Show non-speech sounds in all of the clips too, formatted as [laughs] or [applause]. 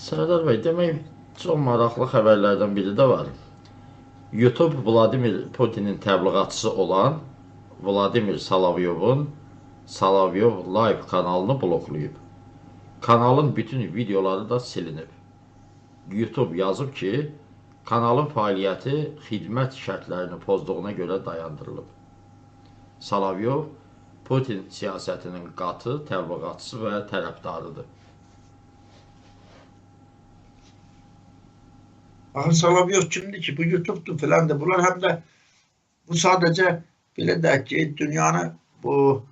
Sərdar bəy, demək çox maraqlı xəbərlərdən biri də var. YouTube Vladimir Putinin təbliğatçısı olan Vladimir Solovyovun Solovyov Live kanalını bloklayıb. Kanalın bütün videoları da silinib. YouTube yazıb ki, kanalın fəaliyyəti xidmət şərtlərini pozduğuna görə dayandırılıb. Solovyov Putin siyasətinin qatı təbliğatçısı və tərəfdarıdır. Axı Solovyov kimdir ki? Bu YouTube'dur filan da. Bunlar hem de bu sadece belə deyək ki, dünyanı bu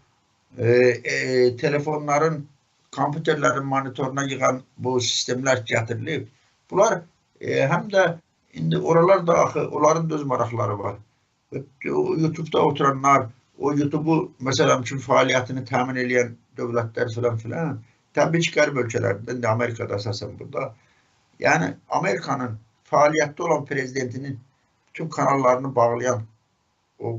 e, e, telefonların, kompüterlerin monitoruna yığan bu sistemler gətirilib. Bunlar e, hem de indi oralarda axı onların da öz maraqları var. YouTube'da oturanlar, o YouTube'u mesela üçün fəaliyyətini təmin edən dövlətlər filan filan təbii ki, qərb ölkələrində, Amerikada əsasən burada. Yani Amerikanın fəaliyyətdə olan prezidentinin bütün kanallarını bağlayan o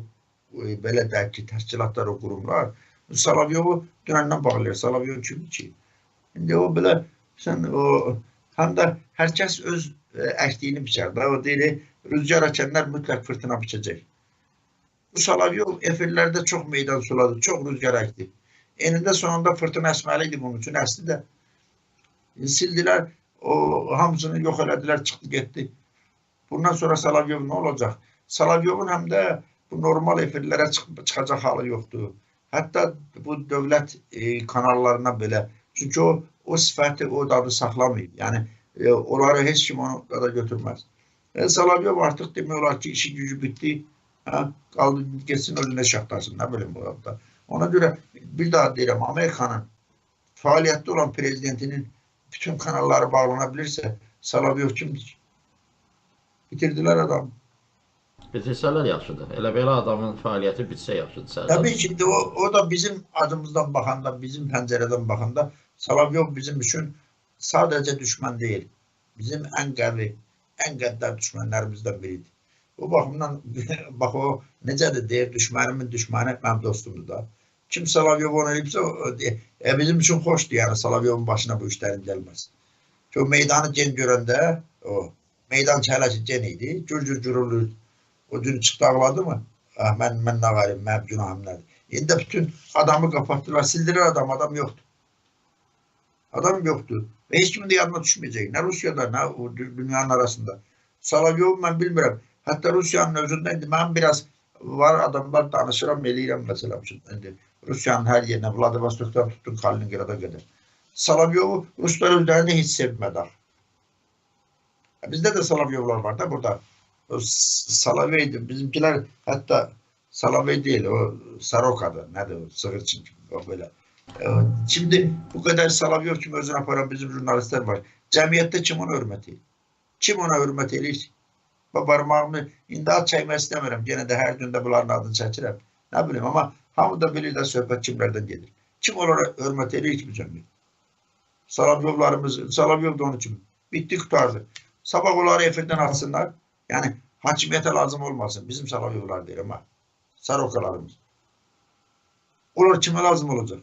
e, belə deyək ki, təşkilatlar, o qurumlar Salavyovu dünəndən bağlayır. Solavyov kimdir ki? İndi o belə sən o həm də hər kəs öz e, əkdiyini biçər də. O deyir, rüzgar açanlar mütləq fırtına biçəcək. Bu Salavyov efirlərdə çox meydan suladı, çox rüzgar əkdi. Enində sonunda fırtına əsməli idi bunun üçün. Əsli də sildilər, o hamısını yox elədilər, çıxdı getdi. Bundan sonra Salavyov nə olacaq? Salavyovun həm də bu normal efirlərə çıx çıxacaq halı yoxdur. Hətta bu dövlət e, kanallarına belə. Çünki o o sifəti, o dadı saxlamayıb. Yəni e, onları heç kim onu da götürməz. E, Salavyov artıq demək olar ki, işi gücü bitdi. Hə, qaldı getsin özünə şaxtasın, nə bilim bu hafta. Ona görə bir daha deyirəm, Amerikanın fəaliyyətdə olan prezidentinin bütün kanalları bağlanabilirse Salavyov kimdir? Bitirdilər adamı. Bitirsələr yaxşıdır. Elə belə adamın fəaliyyəti bitsə yaxşıdır. Sərdar. Tabii ki o, o da bizim adımızdan bakanda, bizim pencereden bakanda Salavyov bizim için sadece düşman değil. Bizim en qəvi, en qəddar düşmanlarımızdan biridir. O bakımdan [laughs] bak o necədir deyir, düşmanımın düşmanı mənim dostumdur da. Kim Salavyov onu elibsə, o, e, bizim için hoşdur yani Salavyovun başına bu işlerin gelmez. Çünkü meydanı gen görəndə, o meydan çələsi gen idi, cür cür cürülür. O çıxdı ağladı mı? Ah, mən, mən nə varım, mənim günahım nədir? İndi bütün adamı kapattılar, sildiler adam, adam yoktu. Adam yoktu. Ve hiç kimin de yanına düşmeyecek. Ne Rusya'da ne dünyanın arasında. Salavyov ben bilmiyorum. Hatta Rusya'nın özündeydi. Ben biraz var adamlar danışıram, eləyirəm mesela. Şimdi Rusya'nın her yerine, Vladivostok'tan tutun Kaliningrad'a kadar. Salavyovu Ruslar özlerini hiç sevmedi. Ya Bizde de Salavyovlar var da burada. O Salaveydi. Bizimkiler hatta Salavey değil o Saroka'da. Nedir o? Sığırçın o böyle. Ee, Şimdi bu kadar Salavyov kim özüne aparan bizim jurnalistler var. Cemiyette kim ona hürmet ediyor? Kim ona hürmet ediyor? barmağımı indi at çəkmək istəmirəm. Yenə də hər gün də bunların adını çəkirəm. Nə bilim, amma hamı da bilirlər söhbət kimlərdən gedir. Kim onlara hörmət edirik biz ömür? Salamyovlarımız, Salamyov da onun kimi. Bitti kurtardı. Sabah onları efirden atsınlar. Yani hakimiyete lazım olmasın. Bizim Salamyovlar değil ama. Sarokalarımız. Onlar kime lazım olacak?